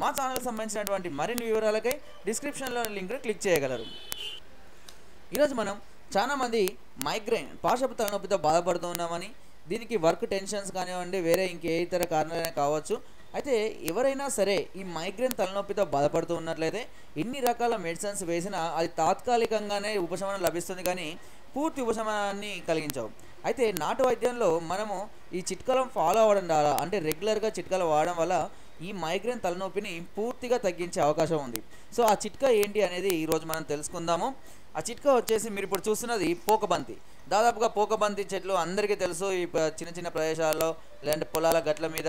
మా ఛానల్కి సంబంధించినటువంటి మరిన్ని వివరాలకై డిస్క్రిప్షన్లో లింక్ను క్లిక్ చేయగలరు. ఈరోజు మనం చాలామంది మైగ్రైన్ పార్శ్వపు తలనొప్పితో బాధపడుతూ ఉన్నామని దీనికి వర్క్ టెన్షన్స్ కానివ్వండి వేరే ఇంకే ఇతర కారణాలైనా కావచ్చు. అయితే ఎవరైనా సరే ఈ మైగ్రేన్ తలనొప్పితో బాధపడుతూ ఉన్నట్లయితే ఎన్ని రకాల మెడిసిన్స్ వేసినా అది తాత్కాలికంగానే ఉపశమనం లభిస్తుంది కానీ పూర్తి ఉపశమనాన్ని కలిగించవు. అయితే నాటు వైద్యంలో మనము ఈ చిట్కాలను ఫాలో అవ్వడం ద్వారా అంటే రెగ్యులర్గా చిట్కాలు వాడడం వల్ల ఈ మైగ్రేన్ తలనొప్పిని పూర్తిగా తగ్గించే అవకాశం ఉంది. సో ఆ చిట్కా ఏంటి అనేది ఈరోజు మనం తెలుసుకుందాము. ఆ చిట్కా వచ్చేసి మీరు ఇప్పుడు చూస్తున్నది పోకబంతి దాదాపుగా పోకబంతి చెట్లు అందరికీ తెలుసు. ఈ చిన్న చిన్న ప్రదేశాల్లో లేదంటే పొలాల గట్ల మీద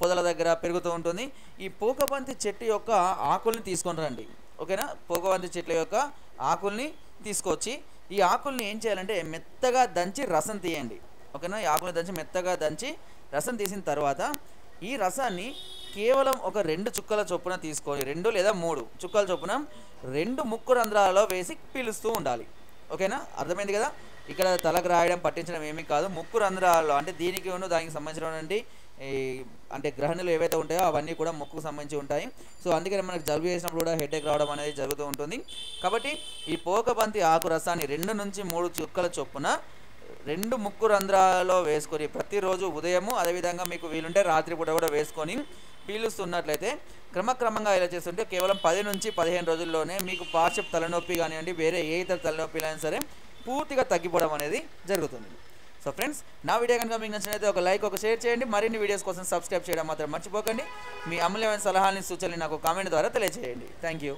పొదల దగ్గర పెరుగుతూ ఉంటుంది. ఈ పోకబంతి చెట్టు యొక్క ఆకుల్ని తీసుకొని రండి. ఓకేనా? పోకబంతి చెట్ల యొక్క ఆకుల్ని తీసుకొచ్చి ఈ ఆకుల్ని ఏం చేయాలంటే మెత్తగా దంచి రసం తీయండి. ఓకేనా? ఈ ఆకుల్ని దంచి మెత్తగా దంచి రసం తీసిన తర్వాత ఈ రసాన్ని కేవలం ఒక రెండు చుక్కల చొప్పున తీసుకొని రెండు లేదా మూడు చుక్కల చొప్పున రెండు ముక్కు రంధ్రాలలో వేసి పీలుస్తూ ఉండాలి. ఓకేనా? అర్థమైంది కదా? ఇక్కడ తలకు రాయడం పట్టించడం ఏమీ కాదు. ముక్కు రంధ్రాలలో అంటే దీనికి ఉన్న దానికి సంబంధించినటువంటి ఈ అంటే గ్రహణులు ఏవైతే ఉంటాయో అవన్నీ కూడా ముక్కుకు సంబంధించి ఉంటాయి. సో అందుకని మనకు జలుబు చేసినప్పుడు కూడా హెడేక్ రావడం అనేది జరుగుతూ ఉంటుంది. కాబట్టి ఈ పోకబంతి ఆకు రసాన్ని రెండు నుంచి మూడు చుక్కల చొప్పున రెండు ముక్కు రంధ్రాలలో వేసుకొని ప్రతిరోజు ఉదయము అదేవిధంగా మీకు వీలుంటే రాత్రిపూట కూడా వేసుకొని పీలుస్తున్నట్లయితే క్రమక్రమంగా ఇలా చేస్తుంటే కేవలం పది నుంచి పదిహేను రోజుల్లోనే మీకు పార్శ్వ తలనొప్పి కానివ్వండి వేరే ఏ ఇతర తలనొప్పిలైనా సరే పూర్తిగా తగ్గిపోవడం అనేది జరుగుతుంది. సో ఫ్రెండ్స్ నా వీడియో కనుక మీకు నచ్చినైతే ఒక లైక్ ఒక షేర్ చేయండి. మరిన్ని వీడియోస్ కోసం సబ్స్క్రైబ్ చేయడం మాత్రం మర్చిపోకండి. మీ అమూల్యమైన సలహాలని సూచనలు నాకు కామెంట్ ద్వారా తెలియజేయండి. Thank you